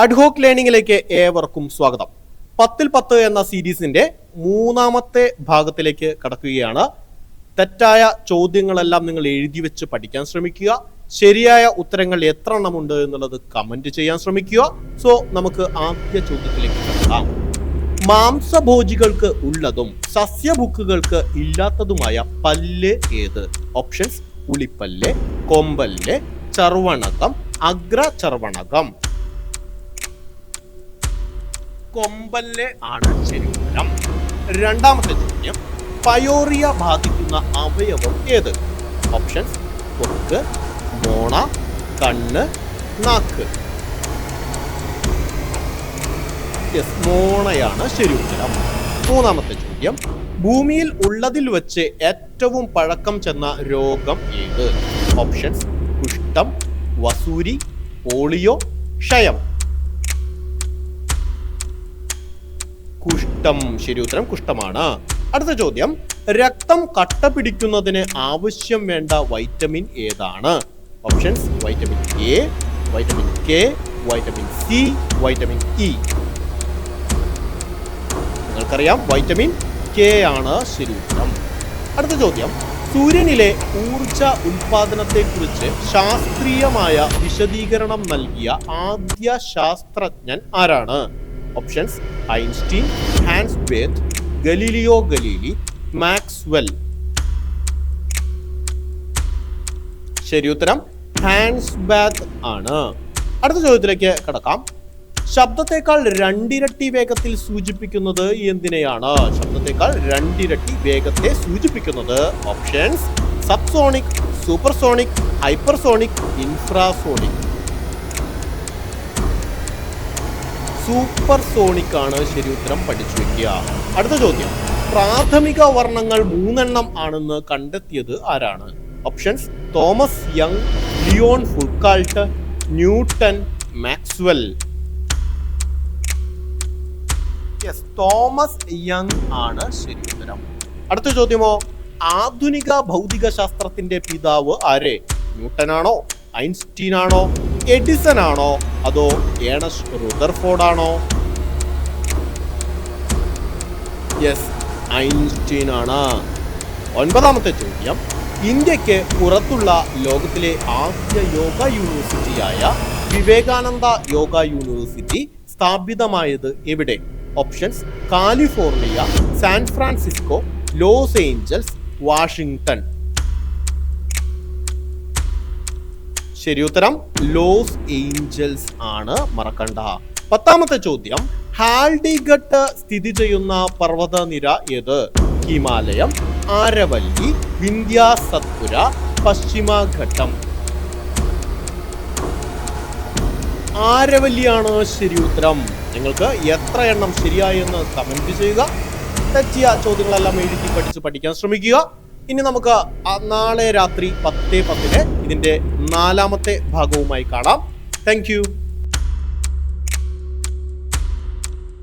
Ad hoc ലേണിംഗിലേക്ക് ഏവർക്കും സ്വാഗതം. പത്തിൽ പത്ത് എന്ന സീരീസിന്റെ മൂന്നാമത്തെ ഭാഗത്തിലേക്ക് കടക്കുകയാണ്. തെറ്റായ ചോദ്യങ്ങളെല്ലാം നിങ്ങൾ എഴുതി വെച്ച് പഠിക്കാൻ ശ്രമിക്കുക. ശരിയായ ഉത്തരങ്ങൾ എത്ര എണ്ണമുണ്ട് എന്നുള്ളത് കമന്റ് ചെയ്യാൻ ശ്രമിക്കുക. സോ നമുക്ക് ആദ്യ ചോദ്യത്തിലേക്ക് കടക്കാം. മാംസഭോജികൾക്ക് ഉള്ളതും സസ്യഭുക്കുകൾക്ക് ഇല്ലാത്തതുമായ പല്ല് ഏത്? ഓപ്ഷൻസ് ഉളിപ്പല്ല് കൊമ്പല്ല് ചർവണകം അഗ്രചർവണകം. കൊമ്പല്ല് ആണ് ശരി ഉത്തരം രണ്ടാമത്തെ ചോദ്യം പയോറിയ ബാധിക്കുന്ന അവയവം ഏത്? ഓപ്ഷൻ കൊക്ക് മോണ കണ്ണ് നാക്ക്. യെസ് മോണയാണ് ശരി ഉത്തരം മൂന്നാമത്തെ ചോദ്യം ഭൂമിയിൽ ഉള്ളതിൽ വെച്ച് ഏറ്റവും പഴക്കം ചെന്ന രോഗം ഏത്? ഓപ്ഷൻ കുഷ്ഠം വസൂരി പോളിയോ ക്ഷയം. കുഷ്ഠം. ശരി ഉത്തരം കുഷ്ഠമാണ്. അടുത്ത ചോദ്യം. രക്തം കട്ട പിടിക്കുന്നതിന് ആവശ്യം വേണ്ട വൈറ്റമിൻ ഏതാണ്? Options vitamin A vitamin K vitamin C vitamin E നിങ്ങൾക്കറിയാം വൈറ്റമിൻ കെ ആണ് ശരി ഉത്തരം അടുത്ത ചോദ്യം. സൂര്യനിലെ ഊർജ ഉൽപാദനത്തെക്കുറിച്ച് ശാസ്ത്രീയമായ വിശദീകരണം നൽകിയ ആദ്യ ശാസ്ത്രജ്ഞൻ ആരാണ്? Options Einstein Hans Bethe Galileo Galilei Maxwell ശരി ഉത്തരം. ഹാൻസ് ബാത്ത് ആണ്. അടുത്ത ചോദ്യത്തിലേക്ക് കടക്കാം. ശബ്ദത്തെക്കാൾ രണ്ടിരട്ടി വേഗത്തിൽ സൂചിപ്പിക്കുന്നത് എന്തിനെയാണ്? ശബ്ദത്തെക്കാൾ രണ്ടിരട്ടി വേഗത്തെ സൂചിപ്പിക്കുന്നത് options subsonic supersonic hypersonic infrasonic supersonic ആണ് ശരി ഉത്തരം പഠിച്ചു വെക്കുക. അടുത്ത ചോദ്യം. പ്രാഥമിക വർണങ്ങൾ മൂന്നെണ്ണം ആണെന്ന് കണ്ടെത്തിയത് ആരാണ്? Options Thomas Young Leon Foucault Newton Maxwell. Yes Thomas Young ആണ് ശരി ഉത്തരം. അടുത്ത ചോദ്യമോ? ആധുനിക ഭൗതിക ശാസ്ത്രത്തിന്റെ പിതാവ് ആരെ? ന്യൂട്ടൻ ആണോ ഐൻസ്റ്റീൻ ആണോ എഡിസൺ ആണോ അതോ ഏണസ് റുദർഫോർഡ് ആണോ യെസ് ഐൻസ്റ്റീൻ ആണ് ഒൻപതാമത്തെ ചോദ്യം. ഇന്ത്യയ്ക്ക് പുറത്തുള്ള ലോകത്തിലെ ആദ്യ യോഗ യൂണിവേഴ്സിറ്റിയായ വിവേകാനന്ദ യോഗ യൂണിവേഴ്സിറ്റി സ്ഥാപിതമായത് എവിടെ? Options California San Francisco Los Angeles Washington ശരി ഉത്തരം ലോസ് ഏഞ്ചൽസ് ആണ്. മറക്കണ്ട. പത്താമത്തെ ചോദ്യം ഹാൽഡിഗട്ട് സ്ഥിതി ചെയ്യുന്ന പർവതനിര ഏത്? ഹിമാലയം ആരവല്ലി വിന്ധ്യ സത്പുര പശ്ചിമഘട്ടം ആരവല്ലിയാണ് ശരി ഉത്തരം. നിങ്ങൾക്ക് എത്ര എണ്ണം ശരിയായെന്ന് കമന്റ് ചെയ്യുക. തെറ്റിയ ചോദ്യങ്ങളെല്ലാം എഴുതി പഠിച്ച് പഠിക്കാൻ ശ്രമിക്കുക. ഇനി നമുക്ക് നാളെ രാത്രി പത്തേ പത്തിന് ഇതിന്റെ നാലാമത്തെ ഭാഗവുമായി കാണാം. താങ്ക്